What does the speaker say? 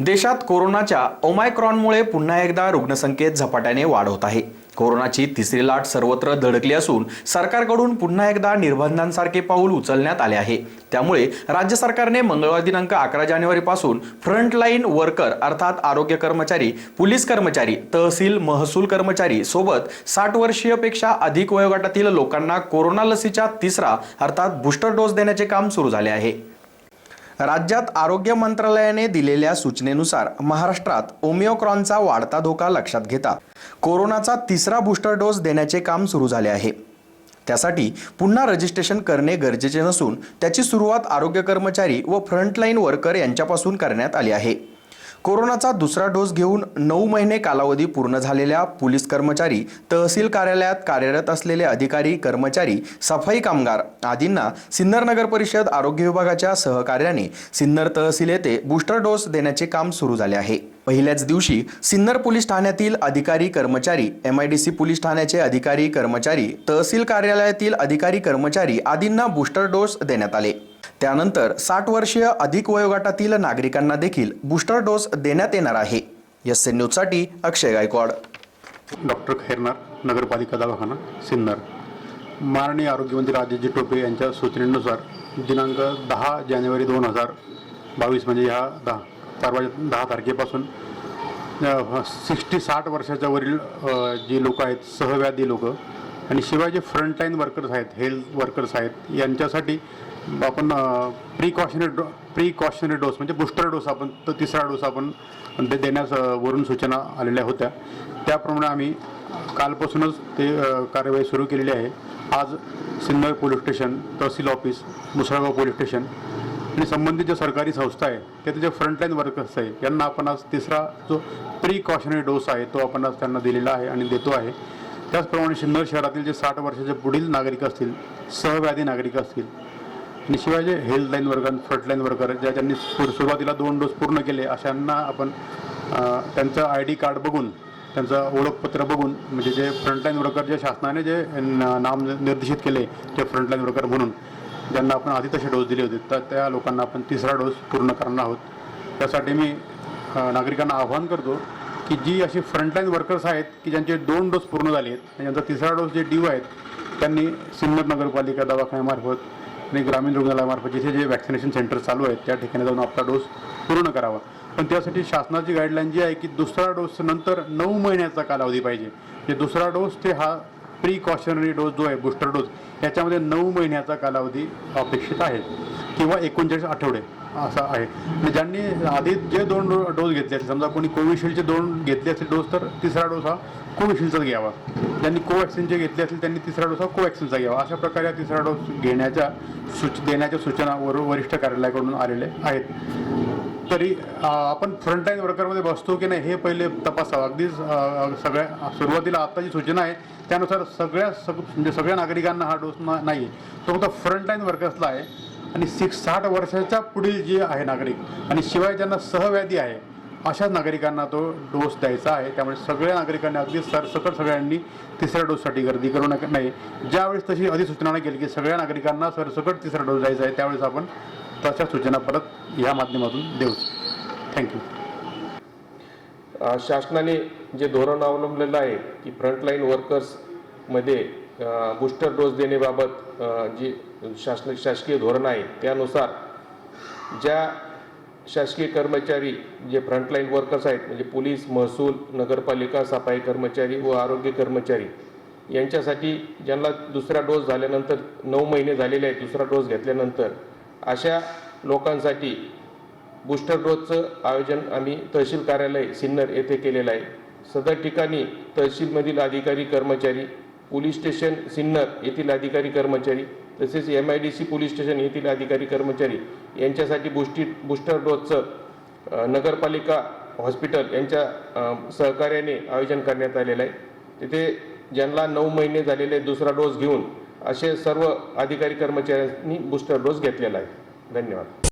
देशात कोरोनाच्या ओमायक्रॉनमुळे पुन्हा एकदा रुग्णसंख्येत झपाट्याने वाढ होत आहे. कोरोनाची तिसरी लाट सर्वत्र धडकली असून सरकारकडून पुन्हा एकदा निर्बंधांसारखे पाऊल उचलण्यात आले आहे. त्यामुळे राज्य सरकारने मंगळवार दिनांक अकरा जानेवारीपासून फ्रंटलाईन वर्कर अर्थात आरोग्य कर्मचारी पोलीस कर्मचारी तहसील महसूल कर्मचारी सोबत साठ वर्षीयपेक्षा अधिक वयोगटातील लोकांना कोरोना लसीच्या तिसरा अर्थात बूस्टर डोस देण्याचे काम सुरू झाले आहे. राज्यात आरोग्य मंत्रालयाने दिलेल्या सूचनेनुसार महाराष्ट्रात ओमिओक्रॉनचा वाढता धोका लक्षात घेता कोरोनाचा तिसरा बूस्टर डोस देण्याचे काम सुरू झाले आहे. त्यासाठी पुन्हा रजिस्ट्रेशन करणे गरजेचे नसून त्याची सुरुवात आरोग्य कर्मचारी व फ्रंटलाईन वर्कर यांच्यापासून करण्यात आली आहे. कोरोनाचा दुसरा डोस घेऊन नऊ महिने कालावधी पूर्ण झालेल्या पोलीस कर्मचारी तहसील कार्यालयात कार्यरत असलेले अधिकारी कर्मचारी सफाई कामगार आदींना सिन्नर नगर परिषद आरोग्य विभागाच्या सहकार्याने सिन्नर तहसील येथे बूस्टर डोस देण्याचे काम सुरू झाले आहे. पहिल्याच दिवशी सिन्नर पोलीस ठाण्यातील अधिकारी कर्मचारी M I D C police ठाण्याचे अधिकारी कर्मचारी तहसील कार्यालयातील अधिकारी कर्मचारी आदींना बूस्टर डोस देण्यात आले. त्यानंतर साठ वर्षीय अधिक वयोगटातील नागरिकांना देखील बूस्टर डोस देण्यात येणार आहे. एस एन न्यूजसाठी अक्षय गायकवाड. डॉक्टर खैरनार नगरपालिका दवाखाना सिन्नर. माननीय आरोग्यमंत्री राजेजी टोपे यांच्या सूचनेनुसार दिनांक दहा जानेवारी दोन हजार बावीस म्हणजे ह्या दहा परवा दहा तारखेपासून सिक्स्टी साठ वर्षाच्या वरील जी लोक आहेत सहव्याधी लोक आणि शिवाय जे फ्रंटलाईन वर्कर्स आहेत हेल्थ वर्कर्स आहेत यांच्यासाठी आपण प्रिकॉशनरी डो प्रिकॉशनरी डोस म्हणजे बूस्टर डोस आपण तो तिसरा डोस आपण दे देण्यास वरून सूचना आलेल्या होत्या. त्याप्रमाणे आम्ही कालपासूनच ते कार्यवाही सुरू केलेली आहे. आज Sinnar police station tehsil office Musalgaon police station आणि संबंधित ज्या सरकारी संस्था आहे त्याचे जे फ्रंटलाईन वर्कर्स आहे यांना आपण आज तिसरा जो प्रिकॉशनरी डोस आहे तो आपण आज त्यांना दिलेला आहे आणि देतो आहे. त्याचप्रमाणे सिन्नर शहरातील जे साठ वर्षाचे पुढील नागरिक असतील सहव्याधी नागरिक असतील आणि शिवाय जे health line worker frontline worker ज्या ज्यांनी सुरुवातीला दोन डोस पूर्ण केले अशांना आपण त्यांचं आय डी कार्ड बघून त्यांचं ओळखपत्र बघून म्हणजे जे फ्रंटलाईन वर्कर जे शासनाने जे नाम निर्देशित केले ते फ्रंटलाईन वर्कर म्हणून ज्यांना आपण आधी तसे डोस दिले होते तर त्या लोकांना आपण तिसरा डोस पूर्ण करणार आहोत. त्यासाठी मी नागरिकांना आव्हान करतो की जी अशी फ्रंटलाईन वर्कर्स आहेत की ज्यांचे दोन डोस पूर्ण झाले आहेत आणि ज्यांचा तिसरा डोस जे ड्यू आहेत त्यांनी सिन्नर नगरपालिका दवाखान्यामार्फत आणि ग्रामीण रुग्णालयामार्फत जिथे जे वॅक्सिनेशन सेंटर चालू आहेत त्या ठिकाणी जाऊन आपला डोस पूर्ण करावा. पण त्यासाठी शासनाची गाईडलाईन जी आहे की दुसरा डोस नंतर नऊ महिन्याचा कालावधी पाहिजे. जे दुसरा डोस ते हा प्रिकॉशनरी डोस जो आहे बूस्टर डोस याच्यामध्ये नऊ महिन्याचा कालावधी अपेक्षित आहे. किंवा एकोणचाळीस आठवडे. असा आहे. म्हणजे ज्यांनी आधी जे दोन डो डोस घेतले असतील समजा कोणी कोविशिल्डचे दोन घेतले असतील डोस तर तिसरा डोस हा कोविशिल्डचाच घ्यावा. ज्यांनी कोवॅक्सिनचे घेतले असतील त्यांनी तिसरा डोस हा कोवॅक्सिनचा घ्यावा. अशा प्रकारे तिसरा डोस घेण्याच्या सूच देण्याच्या सूचना वर वरिष्ठ कार्यालयाकडून आलेल्या आहेत. तरी आपण फ्रंटलाईन वर्करमध्ये बसतो की नाही हे पहिले तपासावं. अगदीच सगळ्या सुरुवातीला आत्ता जी सूचना आहे त्यानुसार सगळ्या सग म्हणजे सगळ्या नागरिकांना हा डोस नाही आहे तो फक्त फ्रंटलाईन वर्कर्सला आहे. आणि सिक्स साठ वर्षाच्या पुढील जे आहे नागरिक आणि शिवाय ज्यांना सहव्याधी आहे अशाच नागरिकांना तो डोस द्यायचा आहे. त्यामुळे सगळ्या नागरिकांनी अगदी सरसकट सगळ्यांनी तिसऱ्या डोससाठी गर्दी करू नका नाही. ज्यावेळेस तशी अधिसूचना केली की सगळ्या नागरिकांना सरसकट तिसरा डोस द्यायचा आहे त्यावेळेस आपण तशा सूचना परत ह्या माध्यमातून देऊ. थँक्यू शासनाने जे धोरण अवलंबलेलं आहे की फ्रंटलाईन वर्कर्समध्ये बूस्टर डोस देण्याबाबत जी शासन शासकीय धोरण आहे त्यानुसार ज्या शासकीय कर्मचारी जे फ्रंटलाईन वर्कर्स आहेत म्हणजे पोलीस महसूल नगरपालिका सफाई कर्मचारी व आरोग्य कर्मचारी यांच्यासाठी ज्यांना दुसरा डोस झाल्यानंतर नऊ महिने झालेले आहेत दुसरा डोस घेतल्यानंतर अशा लोकांसाठी बूस्टर डोसचं आयोजन आम्ही तहसील कार्यालय सिन्नर येथे केलेलं आहे. सदर ठिकाणी तहसीलमधील अधिकारी कर्मचारी पोलीस स्टेशन सिन्नर येथील अधिकारी कर्मचारी तसेच M I D C police station येथील अधिकारी कर्मचारी यांच्यासाठी बुस्टी बूस्टर डोसचं नगरपालिका हॉस्पिटल यांच्या सहकार्याने आयोजन करण्यात आलेलं आहे. तिथे ज्यांना नऊ महिने झालेले दुसरा डोस घेऊन असे सर्व अधिकारी कर्मचाऱ्यांनी बूस्टर डोस घेतलेला आहे. धन्यवाद.